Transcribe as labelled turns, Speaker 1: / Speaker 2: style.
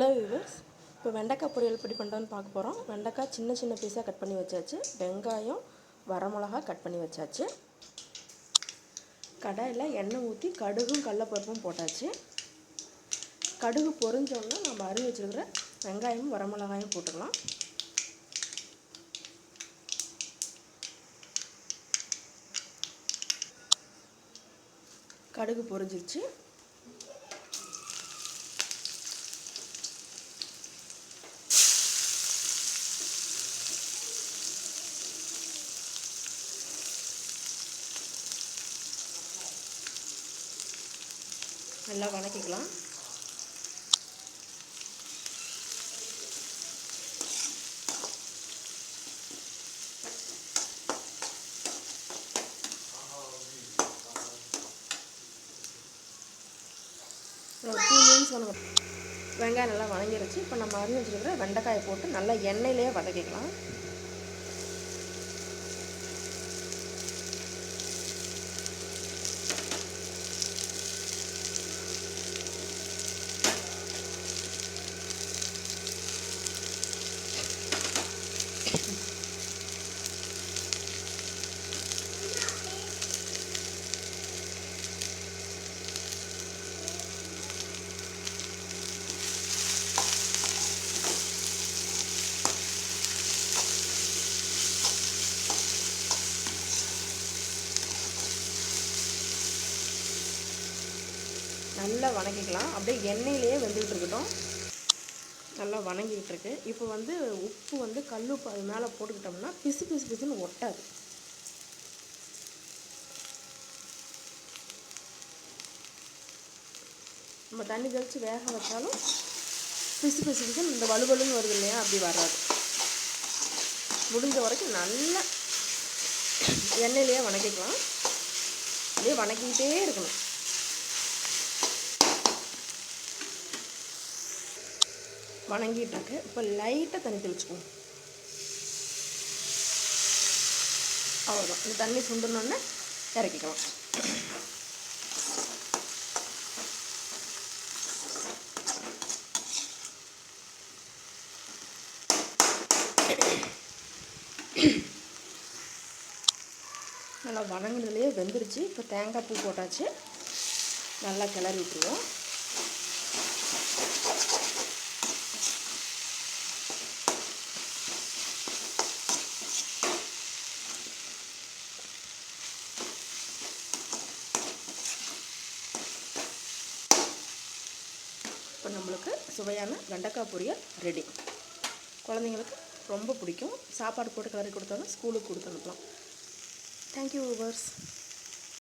Speaker 1: Hello viewers இப்போ வெண்டைக்காய் பொரியல் எப்படி பண்ணுறோன்னு பார்க்க போகிறோம் வெண்டைக்காய் சின்ன சின்ன பீஸாக கட் பண்ணி வச்சாச்சு. வெங்காயம் வரமிளகா கட் பண்ணி வச்சாச்சு. கடாயில் எண்ணெய் ஊற்றி கடுகும் கடலப்பருப்பும் போட்டாச்சு. கடுகு பொறிஞ்சோன்னா நம்ம அரிஞ்சு வச்சுருக்கிற வெங்காயமும் வரமிளகாயும் போட்டுக்கலாம். கடுகு பொறிஞ்சிருச்சு நல்லா வதக்கிக்கலாம். ஒரு டூ மினிட்ஸ் வெங்காயம் நல்லா வதங்கிருச்சு. இப்போ நம்ம அரிஞ்சு வச்சுருக்கிற வெண்டைக்காயை போட்டு நல்லா எண்ணெயிலேயே வதக்கிக்கலாம். நல்லா வணக்கிக்கலாம். அப்படியே எண்ணெயிலேயே வெந்துக்கிட்டு இருக்கட்டும். நல்லா வணங்கிக்கிட்டு இருக்கு. இப்போ வந்து உப்பு வந்து கல் உப்பு அது மேலே போட்டுக்கிட்டோம்னா பிசு பிசு பிசுன்னு ஒட்டாது. நம்ம தண்ணி தெளித்து வேக வச்சாலும் பிசு பிசு பிசுன்னு இந்த வலுவலுன்னு வருது இல்லையா அப்படி வராது. முடிஞ்ச வரைக்கும் நல்லா எண்ணெயிலேயே வணக்கிக்கலாம். அப்படியே வணக்கிக்கிட்டே இருக்கணும். வணங்கிட்டுருக்கு. இப்போ லைட்டாக தண்ணி தெளிச்சுக்குவோம் அவ்வளோதான் இந்த தண்ணி சுண்டுனோடனே இறக்கிக்கலாம். நல்லா வணங்கினதுலேயே வெந்துருச்சு. இப்போ தேங்காய் பூ போட்டாச்சு. நல்லா கிளறி விட்டுருவோம். இப்போ நம்மளுக்கு சுவையான வெண்டைக்காய் பொரியல் ரெடி குழந்தைங்களுக்கு ரொம்ப பிடிக்கும். சாப்பாடு போட்டு கிளறி கொடுத்தாலும் ஸ்கூலுக்கு கொடுத்து அனுப்பலாம். தேங்க்யூ ஊவர்ஸ்